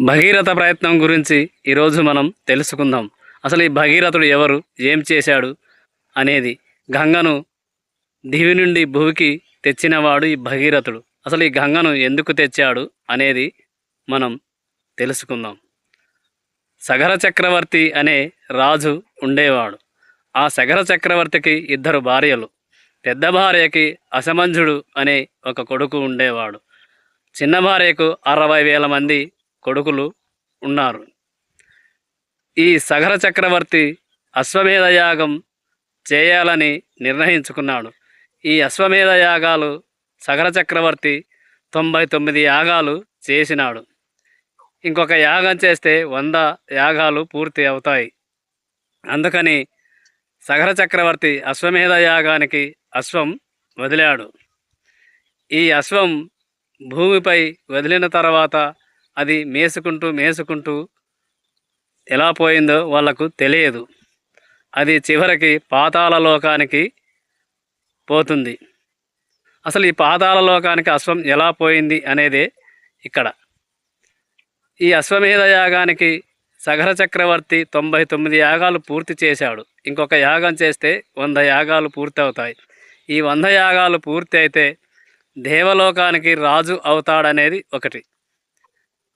భగీరథ ప్రయత్నం గురించి ఈరోజు మనం తెలుసుకుందాం. అసలు ఈ భగీరథుడు ఎవరు? ఏం చేశాడు? అనేది గంగను దివి నుండి భూమికి తెచ్చినవాడు ఈ భగీరథుడు. అసలు ఈ గంగను ఎందుకు తెచ్చాడు అనేది మనం తెలుసుకుందాం. సగర చక్రవర్తి అనే రాజు ఉండేవాడు. ఆ సగర చక్రవర్తికి ఇద్దరు భార్యలు. పెద్ద భార్యకి అసమంజుడు అనే ఒక కొడుకు ఉండేవాడు. చిన్న భార్యకు అరవై వేల మంది కొడుకులు ఉన్నారు. ఈ సగర చక్రవర్తి అశ్వమేధ యాగం చేయాలని నిర్ణయించుకున్నాడు. ఈ అశ్వమేధ యాగాలు సగర చక్రవర్తి తొంభై తొమ్మిది యాగాలు చేసినాడు. ఇంకొక యాగం చేస్తే వంద యాగాలు పూర్తి అవుతాయి. అందుకని సగర చక్రవర్తి అశ్వమేధ యాగానికి అశ్వం వదిలాడు. ఈ అశ్వం భూమిపై వదిలిన తర్వాత అది మేసుకుంటూ మేసుకుంటూ ఎలా పోయిందో వాళ్ళకు తెలియదు. అది చివరికి పాతాళ లోకానికి పోతుంది. అసలు ఈ పాతాళ లోకానికి అశ్వం ఎలా పోయింది అనేదే ఇక్కడ. ఈ అశ్వమేధ యాగానికి సగర చక్రవర్తి తొంభై తొమ్మిది యాగాలు పూర్తి చేశాడు. ఇంకొక యాగం చేస్తే వంద యాగాలు పూర్తి అవుతాయి ఈ వంద యాగాలు పూర్తి అయితే దేవలోకానికి రాజు అవుతాడనేది ఒకటి.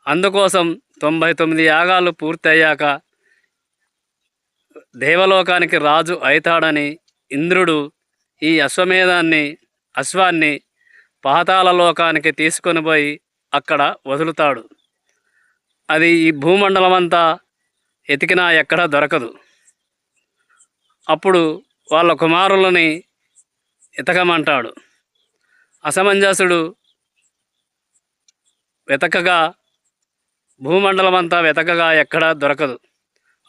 అందుకోసం తొంభై తొమ్మిది యాగాలు పూర్తయ్యాక దేవలోకానికి రాజు అవుతాడని ఇంద్రుడు ఈ అశ్వమేధాన్ని అశ్వాన్ని పాతాళ లోకానికి తీసుకొని పోయి అక్కడ వదులుతాడు. అది ఈ భూమండలం అంతా ఎతికినా ఎక్కడా దొరకదు. అప్పుడు వాళ్ళ కుమారులని ఎతకమంటాడు అసమంజసుడు వెతకగా భూమండలం అంతా వెతకగా ఎక్కడా దొరకదు.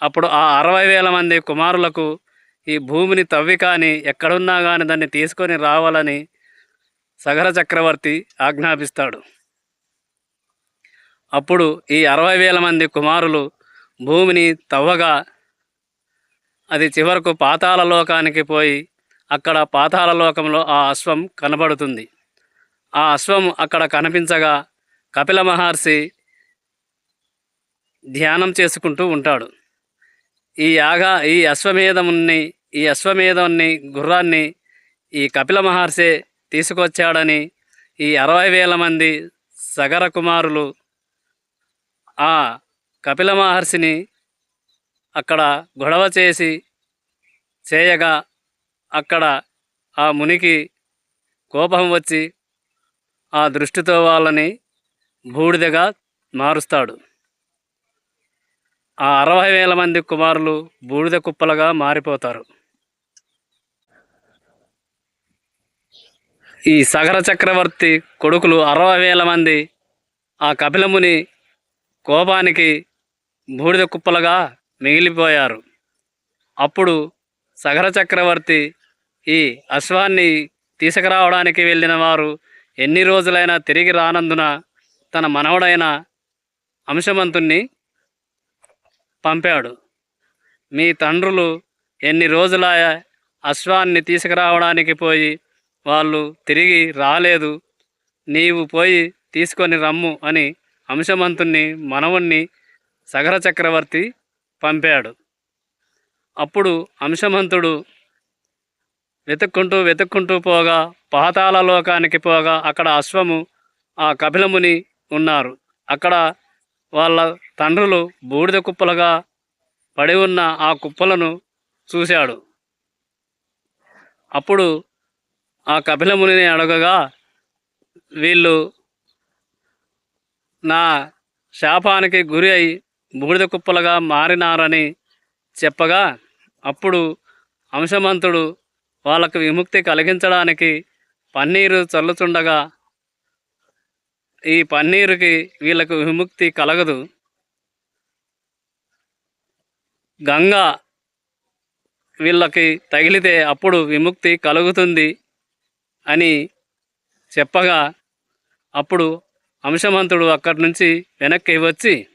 అప్పుడు ఆ అరవై వేల మంది కుమారులకు ఈ భూమిని తవ్వి కానీ ఎక్కడున్నా కానీ దాన్ని తీసుకొని రావాలని సగర చక్రవర్తి ఆజ్ఞాపిస్తాడు. అప్పుడు ఈ అరవై వేల మంది కుమారులు భూమిని తవ్వగా అది చివరకు పాతాళ లోకానికి పోయి అక్కడ పాతాళ లోకంలో ఆ అశ్వం కనబడుతుంది. ఆ అశ్వం అక్కడ కనిపించగా కపిల మహర్షి ధ్యానం చేసుకుంటూ ఉంటాడు. ఈ యాగ ఈ అశ్వమేధముని ఈ అశ్వమేధాన్ని గుర్రాన్ని ఈ కపిల మహర్షి తీసుకొచ్చాడని ఈ అరవై వేల మంది సగర కుమారులు ఆ కపిల మహర్షిని అక్కడ గొడవ చేసి చేయగా అక్కడ ఆ మునికి కోపం వచ్చి ఆ దృష్టితో వాళ్ళని బూడిదగా మారుస్తాడు. ఆ అరవై వేల మంది కుమారులు బూడిద కుప్పలుగా మారిపోతారు. ఈ సగర చక్రవర్తి కొడుకులు అరవై వేల మంది ఆ కపిలముని కోపానికి బూడిద కుప్పలుగా మిగిలిపోయారు. అప్పుడు సగర చక్రవర్తి ఈ అశ్వాన్ని తీసుకురావడానికి వెళ్ళిన వారు ఎన్ని రోజులైనా తిరిగి రానందున తన మనవడైన అంశమంతుణ్ణి పంపాడు. మీ తండ్రులు ఎన్ని రోజుల అశ్వాన్ని తీసుకురావడానికి పోయి వాళ్ళు తిరిగి రాలేదు. నీవు పోయి తీసుకొని రమ్ము అని అంశమంతుణ్ణి మనవుణ్ణి సగర చక్రవర్తి పంపాడు. అప్పుడు అంశమంతుడు వెతుక్కుంటూ వెతుక్కుంటూ పోగా పాతాళ లోకానికి పోగా అక్కడ అశ్వము ఆ కపిలముని ఉన్నారు. అక్కడ వాళ్ళ తండ్రులు బూడిద కుప్పలుగా పడి ఉన్న ఆ కుప్పలను చూశాడు. అప్పుడు ఆ కపిలమునిని అడగగా వీళ్ళు నా శాపానికి గురి అయి బూడిద కుప్పలుగా మారినారని చెప్పగా అప్పుడు అంశమంతుడు వాళ్ళకు విముక్తి కలిగించడానికి పన్నీరు చల్లుచుండగా ఈ పన్నీరుకి వీళ్ళకు విముక్తి కలగదు. గంగ వీళ్ళకి తగిలితే అప్పుడు విముక్తి కలుగుతుంది అని చెప్పగా అప్పుడు అంశమంతుడు అక్కడి నుంచి వెనక్కి వచ్చి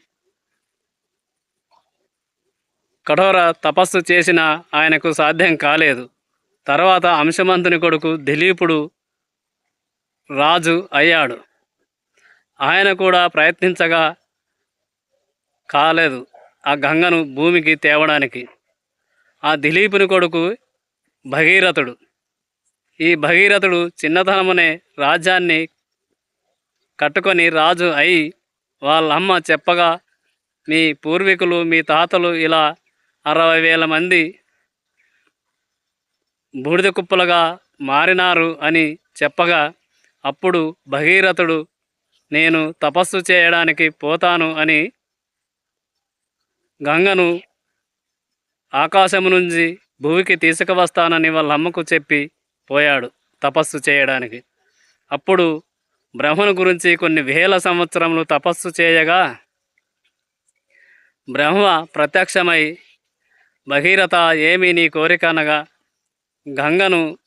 కఠోర తపస్సు చేసిన ఆయనకు సాధ్యం కాలేదు. తర్వాత అంశమంతుని కొడుకు దిలీపుడు రాజు అయ్యాడు. ఆయన కూడా ప్రయత్నించగా కాలేదు ఆ గంగను భూమికి తేవడానికి. ఆ దిలీపుని కొడుకు భగీరథుడు. ఈ భగీరథుడు చిన్నతనమునే రాజ్యాన్ని కట్టుకొని రాజు అయి వాళ్ళ అమ్మ చెప్పగా మీ పూర్వీకులు మీ తాతలు ఇలా అరవై వేల మంది బూడిద కుప్పలుగా మారినారు అని చెప్పగా అప్పుడు భగీరథుడు నేను తపస్సు చేయడానికి పోతాను అని గంగను ఆకాశము నుంచి భూమికి తీసుకువస్తానని వాళ్ళ అమ్మకు చెప్పి పోయాడు తపస్సు చేయడానికి. అప్పుడు బ్రహ్మను గురించి కొన్ని వేల సంవత్సరములు తపస్సు చేయగా బ్రహ్మ ప్రత్యక్షమై భగీరథ ఏమి నీ కోరిక? అనగా గంగను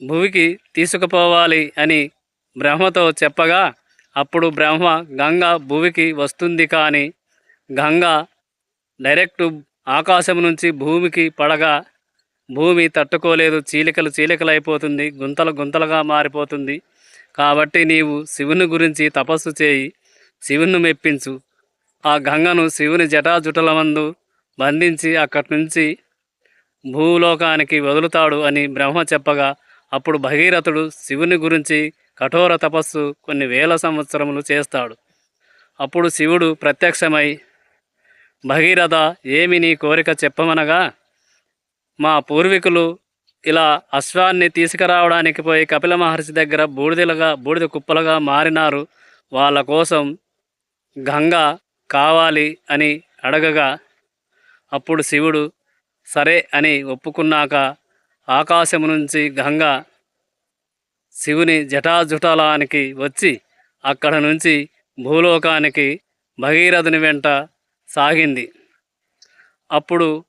భూమికి తీసుకుపోవాలి అని బ్రహ్మతో చెప్పగా అప్పుడు బ్రహ్మ గంగ భూమికి వస్తుంది కానీ గంగ డైరెక్ట్ ఆకాశం నుంచి భూమికి పడగా భూమి తట్టుకోలేదు చీలికలు చీలికలు అయిపోతుంది గుంతలు గుంతలుగా మారిపోతుంది. కాబట్టి నీవు శివుని గురించి తపస్సు చేయి శివుని మెప్పించు. ఆ గంగను శివుని జటాజుటల మందు బంధించి అక్కడి నుంచి భూలోకానికి వదులుతాడు అని బ్రహ్మ చెప్పగా అప్పుడు భగీరథుడు శివుని గురించి కఠోర తపస్సు కొన్ని వేల సంవత్సరములు చేస్తాడు. అప్పుడు శివుడు ప్రత్యక్షమై భగీరథ ఏమి నీ కోరిక చెప్పమనగా? మా పూర్వీకులు ఇలా అశ్వాన్ని తీసుకురావడానికి పోయి కపిల మహర్షి దగ్గర బూడిదలుగా బూడిద కుప్పలుగా మారినారు. వాళ్ళ కోసం గంగ కావాలి అని అడగగా అప్పుడు శివుడు సరే అని ఒప్పుకున్నాక ఆకాశము నుంచి గంగ శివుని జటాజుటాలానికి వచ్చి అక్కడ నుంచి భూలోకానికి భగీరథుని వెంట సాగింది. అప్పుడు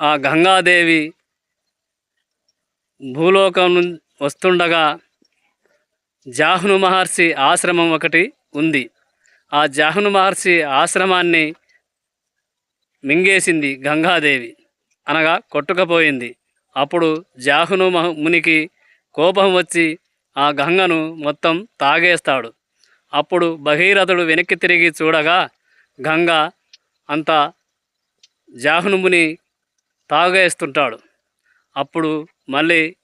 ఆ గంగాదేవి భూలోకం వస్తుండగా జాహ్ను మహర్షి ఆశ్రమం ఒకటి ఉంది. ఆ జాహ్ను మహర్షి ఆశ్రమాన్ని మింగేసింది గంగాదేవి. అనగా కొట్టుకపోయింది. అప్పుడు జాహ్ను మహ- మునికి కోపం వచ్చి ఆ గంగను మొత్తం తాగేస్తాడు. అప్పుడు భగీరథుడు వెనక్కి తిరిగి చూడగా గంగ అంత జాహ్నుముని తాగేస్తుంటాడు. అప్పుడు మళ్ళీ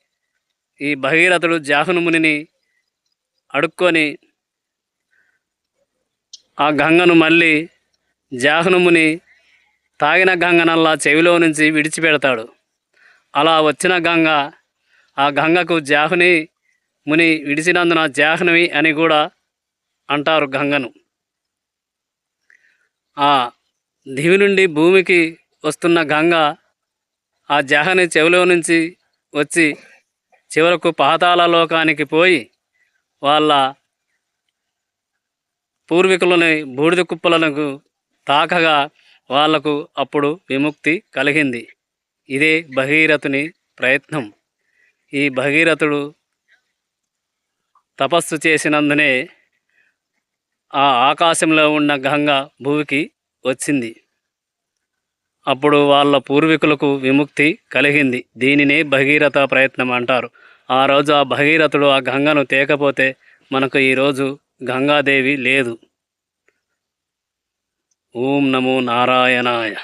ఈ భగీరథుడు జాహ్నుమునిని అడుక్కొని ఆ గంగను మళ్ళీ జాహ్నుముని తాగిన గంగనల్లా చెవిలో నుంచి విడిచిపెడతాడు. అలా వచ్చిన గంగ ఆ గంగకు జాహ్ని ముని విడిచినందున జాహ్నవి అని కూడా అంటారు గంగను. ఆ దివి నుండి భూమికి వస్తున్న గంగ ఆ జాహ్ని చెవిలో నుంచి వచ్చి చివరకు పాతాళ లోకానికి పోయి వాళ్ళ పూర్వీకులని బూడిద కుప్పలకు తాకగా వాళ్ళకు అప్పుడు విముక్తి కలిగింది. ఇదే భగీరథుని ప్రయత్నం. ఈ భగీరథుడు తపస్సు చేసినందునే ఆ ఆకాశంలో ఉన్న గంగ భూమికి వచ్చింది. అప్పుడు వాళ్ళ పూర్వీకులకు విముక్తి కలిగింది. దీనినే భగీరథ ప్రయత్నం అంటారు. ఆ రోజు ఆ భగీరథుడు ఆ గంగను తేకపోతే మనకు ఈరోజు గంగాదేవి లేదు. ఓం నమో నారాయణాయ.